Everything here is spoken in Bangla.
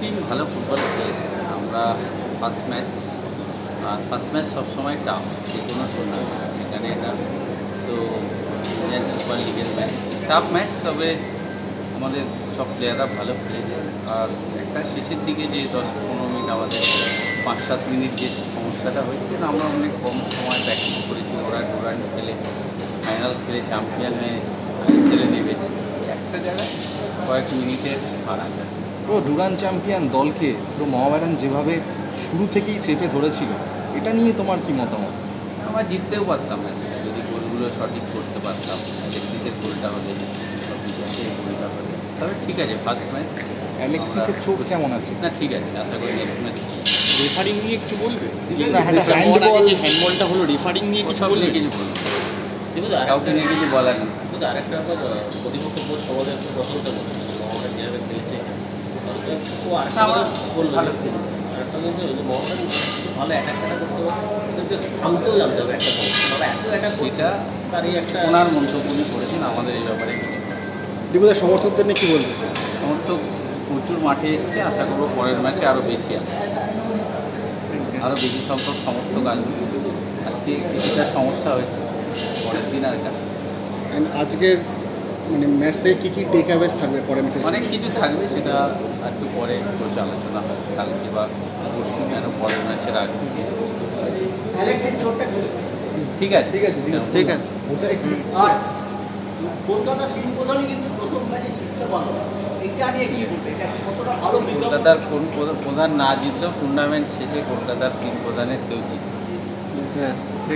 টিম ভালো ফুটবল খেলেছে। আমরা ফার্স্ট ম্যাচ আর ফার্স্ট ম্যাচ সবসময় টাফ যে কোনো টুর্নামেন্ট সেখানে এটা তো ইন্ডিয়ান সুপার লিগের ম্যাচ টাফ ম্যাচ তবে আমাদের সব প্লেয়াররা ভালো খেলেছে। আর একটা শেষের দিকে যে দশ পনেরো মিনিট আমাদের পাঁচ সাত মিনিট যে সমস্যাটা হয়েছে আমরা অনেক কম সময় প্র্যাকটিস করেছি। ওরা টুর্নামেন্ট খেলে ফাইনাল খেলে চ্যাম্পিয়ন হয়ে আইএসএলে নেমেছে। একটা জায়গায় কয়েক মিনিটের ফারাক আছে পুরো ডুরান চ্যাম্পিয়ন দলকে পুরো মোহামেডান যেভাবে শুরু থেকেই চেপে ধরেছিল এটা নিয়ে তোমার কি মতামত? আমরা জিততেও পারতাম ম্যাচটা যদি গোলগুলো সঠিক করতে পারতাম অ্যালেক্সিসের গোলটা হলে বিকাশের গোলটা হলে। তবে ঠিক আছে ফার্স্ট ম্যাচ অ্যালেক্সিসের চোখ কেমন আছে? না ঠিক আছে আশা করি নেক্সট ম্যাচ রেফারিং নিয়ে কিছু বলবে? হ্যান্ডবলটা হলো রেফারিং নিয়ে কিছু বলবে? নিয়ে কিছু বলবে। কিন্তু কাউকে নিয়ে কিছু বলার নেই। কিন্তু আরেকটা ব্যাপার প্রতিপক্ষ কোচ প্রশংসা মহামেডান যেভাবে খেলেছে তো ও আরেকটা আমরা কথা ভালো যে- খেলেছি। আরেকটা বলছে যে মহামেডান ভালো অ্যাটাক করতে কিন্তু থামতেও জানতে হবে একটা সময় তবে এত অ্যাটাক সেটা তার এই একটা ওনার মন্তব্য উনি করেছেন আমাদের এই ব্যাপারে। সমর্থকদের নিয়ে কি বলবে সমর্থক প্রচুর মাঠে এসছে আশা করব পরের ম্যাচে আরও বেশি আসবে আরও বেশি সংখ্যক সমর্থক আসবে। আজকে কিছুটা সমস্যা হয়েছে পরের দিন আর আজকের মানে ম্যাচ থেকে কী কী টেক অ্যাওয়েজ থাকবে পরে ম্যাচে অনেক কিছু থাকবে সেটা একটু পরে কোচ আলোচনা হবে। কালকে বা পরশু কেন পরের ম্যাচের আগে। ঠিক আছে। ঠিক আছে, ঠিক আছে। ঠিক কলকাতা তিন প্রধানই কিন্তু প্রথম ম্যাচে জিততে পারল কলকাতার কোন প্রধান- প্রধান না জিতলেও টুর্নামেন্ট শেষে কলকাতার তিন প্রধানের কেউ জিতবে।